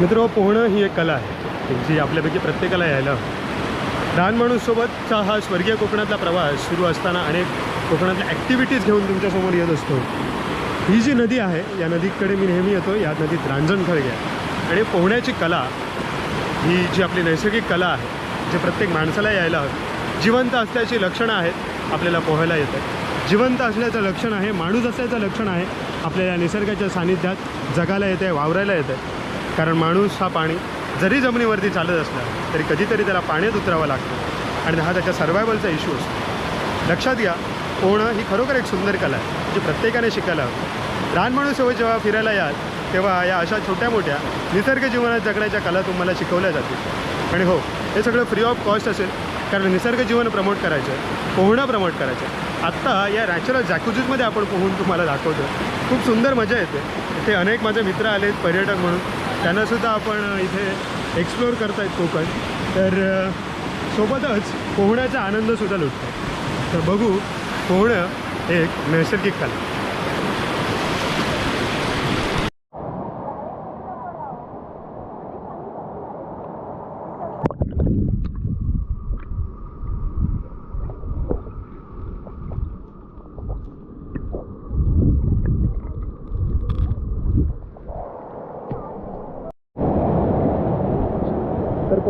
मित्र पोहणं ही एक कला आहे जी आपल्यापैकी प्रत्येकाला यायला हवी. लहान माणूससोबतचा हा स्वर्गीय कोकणातला प्रवास सुरू असताना अनेक कोकणातल्या ॲक्टिव्हिटीज घेऊन तुमच्यासमोर येत असतो. ही जी नदी आहे या नदीकडे मी नेहमी येतो या नदीत रांजण खळगे आहे आणि पोहण्याची कला ही जी आपली नैसर्गिक कला आहे जे प्रत्येक माणसाला यायला हवी. जिवंत असल्याची लक्षणं आहेत आपल्याला पोहायला येतं जिवंत असल्याचं लक्षण आहे माणूस असल्याचं लक्षण आहे आपल्याला निसर्गाच्या सानिध्यात जगायला येतं आहे वावरायला येतं आहे कारण माणूस हा पाणी जरी जमिनीवरती चालत असला तरी कधीतरी त्याला पाण्यात उतरावं लागतं. आणि हा त्याच्या सर्वायवलचा इश्यू असतो. लक्षात घ्या पोहणं ही खरोखर एक सुंदर कला आहे जी प्रत्येकाने शिकायला हवी. लहान माणूसोबत जेव्हा फिरायला याल तेव्हा या अशा छोट्या मोठ्या निसर्ग जीवनात जगण्याच्या कला तुम्हाला शिकवल्या जातील. आणि हो हे सगळं फ्री ऑफ कॉस्ट असेल कारण निसर्ग जीवन प्रमोट करायचं आहे पोहणं प्रमोट करायचं. आहे आत्ता या नॅचरल जॅकुजूजमध्ये आपण पोहून तुम्हाला दाखवतो खूप सुंदर मजा येते. इथे अनेक माझे मित्र आलेत पर्यटक म्हणून. त्यांनासुद्धा आपण इथे एक्सप्लोअर करतायत कोकण. तर सोबतच पोहण्याचा आनंदसुद्धा लुटतो तर बघू पोहणं एक नैसर्गिक कला.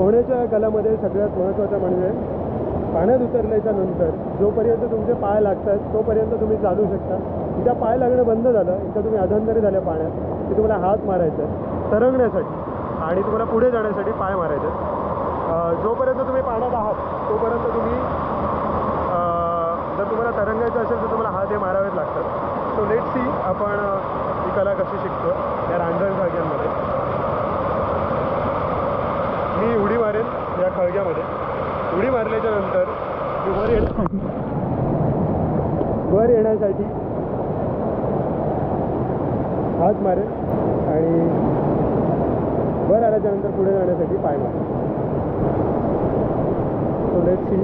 तर पोहण्याच्या कलामध्ये सगळ्यात महत्त्वाचं म्हणजे पाण्यात उतरल्याच्या नंतर जोपर्यंत तुमचे पाय लागतात तोपर्यंत तुम्ही चालू शकता. एकदा पाय लागणं बंद झालं एकदा तुम्ही अधंतरी झाल्या पाण्यात की तुम्हाला हात मारायचा आहे तरंगण्यासाठी आणि तुम्हाला पुढे जाण्यासाठी पाय मारायचे आहेत. जोपर्यंत तुम्ही पाण्यात आहात तोपर्यंत तुम्ही जर तुम्हाला तरंगायचं असेल तर तुम्हाला हात हे मारावेच लागतात. सो लेट सी आपण ही कला कशी शिकतो या रांजण खळग्यांमध्ये मी उडी मारेन या खळग्यामध्ये. उडी मारल्याच्या नंतर मी वर येण्यासाठी वर येण्यासाठी हात मारेन आणि वर आल्याच्यानंतर पुढे जाण्यासाठी पाय मारेन सो लेट सी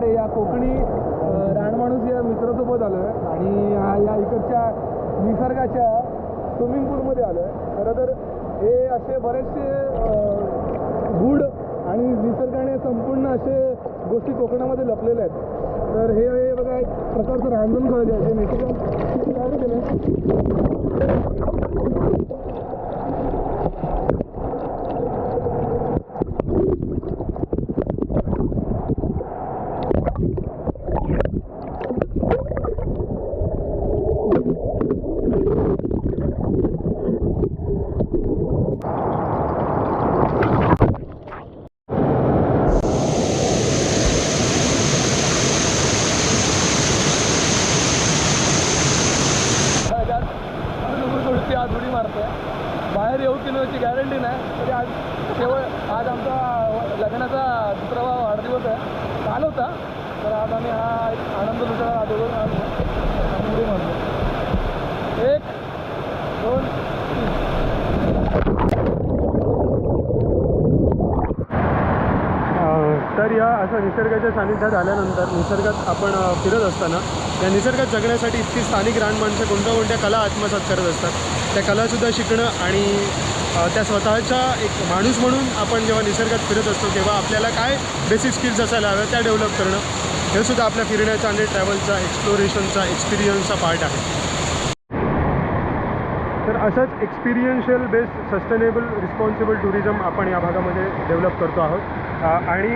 गावडे या कोकणी रानमाणूस या मित्रासोबत आलो आहे आणि हा या इकडच्या निसर्गाच्या स्विमिंग पूलमध्ये आलो आहे खरं तर हे असे बरेचसे अ, गूढ आणि निसर्गाने संपूर्ण असे गोष्टी कोकणामध्ये लपलेल्या आहेत. तर हे हे बघा एक प्रकारचं रांजण खळगे आहे. जे निसर्ग काय केलं त्यात थोडीशी आज उडी मारतोय बाहेर येऊ की याची गॅरंटी नाही तरी आज केवळ आज आमचा लग्नाचा दुसरा वाढदिवस आहे. काल होता तर आज आम्ही हा एक आनंद दुसरा आलो आम्ही म्हणतो. एक दोन तर या असं निसर्गाच्या सानिध्यात आल्यानंतर निसर्गात आपण फिरत असताना या निसर्गात जगण्यासाठी इतकी स्थानिक रान माणसं कोणत्या कोणत्या कला आत्मसात करत असतात. त्या कलासुद्धा शिकणं आणि त्या स्वतःच्या एक माणूस म्हणून आपण जेव्हा निसर्गात फिरत असतो तेव्हा आपल्याला काय बेसिक स्किल्स असायला हव्या त्या डेव्हलप करणं. हे सुद्धा आपल्या फिरण्याचा आणि ट्रॅव्हलचा एक्सप्लोरेशनचा एक्सपिरियन्सचा पार्ट आहे. तर असंच experiential based sustainable responsible tourism आपण या भागामध्ये डेव्हलप करतो आहोत. आणि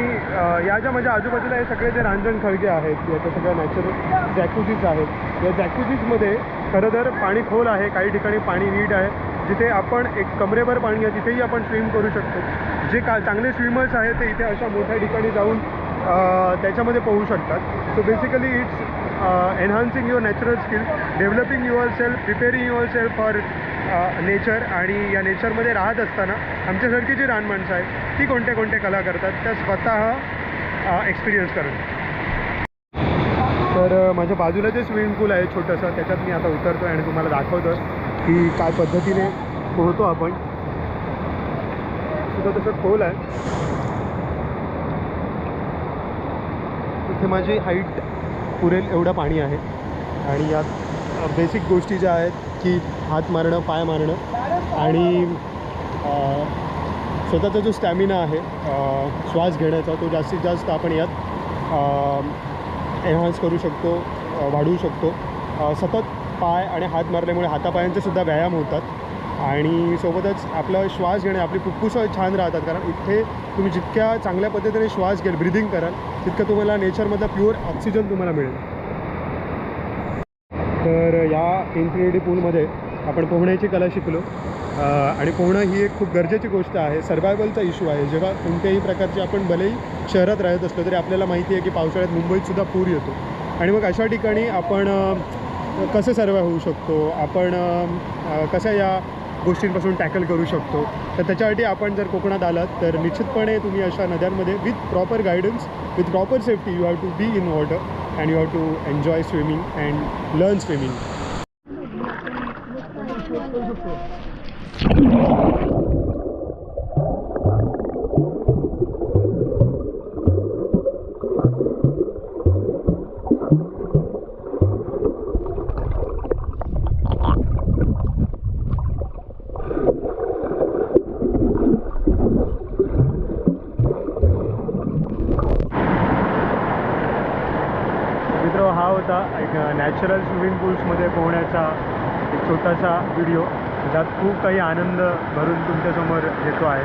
या ज्या माझ्या आजूबाजूला हे सगळे जे रांजण खळगे आहेत याच्या सगळ्या नॅचरल जॅक्युजीज आहेत. या जॅक्युजीजमध्ये खरं तर पाणी खोल आहे काही ठिकाणी पाणी नीट आहे. जिथे आपण एक कमरेभर पाणी आहे तिथेही आपण स्विम करू शकतो. जे का चांगले स्विमर्स आहेत ते इथे अशा मोठ्या ठिकाणी जाऊन त्याच्यामध्ये पोहू शकतात. So basically it's enhancing your natural skill developing yourself preparing yourself for nature आणि या नेचरमध्ये राहत असताना आमच्यासारखी जी रान माणसं आहेत ती कोणत्या कोणत्या कला करतात त्या स्वतः एक्सपिरियन्स करत तर माझ्या बाजूला जे स्विमिंग पूल आहे छोटंसं त्याच्यात मी आता उतरतो आणि तुम्हाला दाखवतो की काय पद्धतीने पोहतो आपण. सुद्धा तसं खोल आहे. इथे माझी हाईट पुरेल एवढं पाणी आहे. आणि यात बेसिक गोष्टी ज्या आहेत की हात मारणं पाय मारणं. आणि स्वतःचा जो स्टॅमिना आहे श्वास घेण्याचा तो जास्तीत जास्त आपण यात एन्हान्स करू शकतो वाढवू शकतो. सतत पाय आणि हात मारल्यामुळे हातापायांचे सुद्धा व्यायाम होतात. आणि सोबतच आपला श्वास घेणे आपली फुफ्फुसं छान राहतात. कारण इथे तुम्ही जितक्या चांगल्या पद्धतीने श्वास घ्याल ब्रिदिंग कराल तितकं तुम्हाला नेचरमधलं प्युअर ऑक्सिजन तुम्हाला मिळेल. तर या इन्फिनिटी पूलमध्ये आपण पोहण्याची कला शिकलो. आणि पोहणं ही एक खूप गरजेची गोष्ट आहे. सर्वायवलचा इश्यू आहे. जेव्हा कोणत्याही प्रकारची आपण भलेही शहरात राहत असलो तरी आपल्याला माहिती आहे की पावसाळ्यात मुंबईतसुद्धा पूर येतो. आणि मग अशा ठिकाणी आपण कसं सर्व होऊ शकतो? आपण कशा या गोष्टींपासून टॅकल करू शकतो? तर त्याच्यासाठी आपण जर कोकणात आलात तर निश्चितपणे तुम्ही अशा नद्यांमध्ये with proper guidance with proper safety you have to be in water and you have to enjoy swimming and learn swimming मित्र हा होता एक नॅचरल स्विमिंग पूल्समध्ये पोहण्याचा एक छोटासा व्हिडिओ ज्यात खूप काही आनंद भरून तुमच्यासमोर येतो आहे.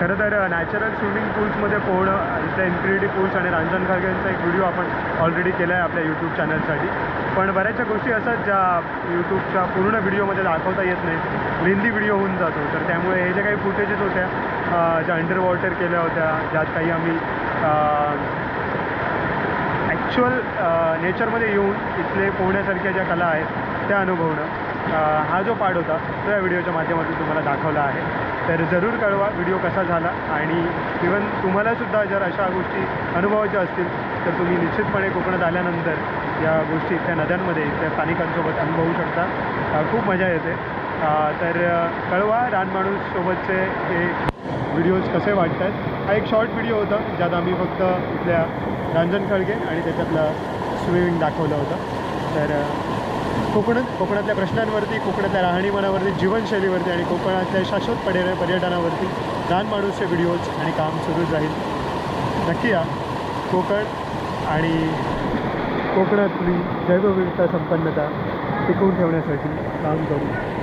खरं तर नॅचरल स्विमिंग पूल्समध्ये पोहणं इथं इन्फिनिटी पूल्स आणि रांजण खारगेंचा एक व्हिडिओ आपण ऑलरेडी केला आहे आपल्या यूट्यूब चॅनलसाठी पण बऱ्याचशा गोष्टी असतात ज्या यूट्यूबच्या पूर्ण व्हिडिओमध्ये दाखवता येत नाही लेंदी व्हिडिओ होऊन जातो. तर त्यामुळे हे जे काही फुटेजेस होत्या ज्या अंडर वॉटर केल्या होत्या ज्यात काही आम्ही ॲक्च्युअल नेचरमध्ये uh, येऊन इथले पोहण्यासारख्या ज्या कला आहेत त्या अनुभवणं uh, हा जो पार्ट होता तो या व्हिडिओच्या माध्यमातून तुम्हाला दाखवला आहे. तर जरूर कळवा व्हिडिओ कसा झाला आणि इवन तुम्हालासुद्धा जर अशा गोष्टी अनुभवायच्या असतील तर तुम्ही निश्चितपणे कोकणात आल्यानंतर या गोष्टी इथल्या नद्यांमध्ये इथल्या स्थानिकांसोबत अनुभवू शकता. Uh, खूप मजा येते. तर कळवा रानमाणूससोबतचे हे व्हिडिओज कसे वाटत आहेत हा एक शॉर्ट व्हिडिओ होता ज्यात आम्ही फक्त इथल्या रंजन खळगे आणि त्याच्यातलं स्विमिंग दाखवलं होतं. तर अ, कोकणात कोकणातल्या प्रश्नांवरती कोकणातल्या राहणीमानावरती जीवनशैलीवरती आणि कोकणातल्या शाश्वत पर्य पर्यटनावरती रानमाणूसचे व्हिडिओज आणि काम सुरूच राहील नक्की या. कोकण आणि कोकणातली जैवविविधता संपन्नता टिकवून ठेवण्यासाठी काम करू.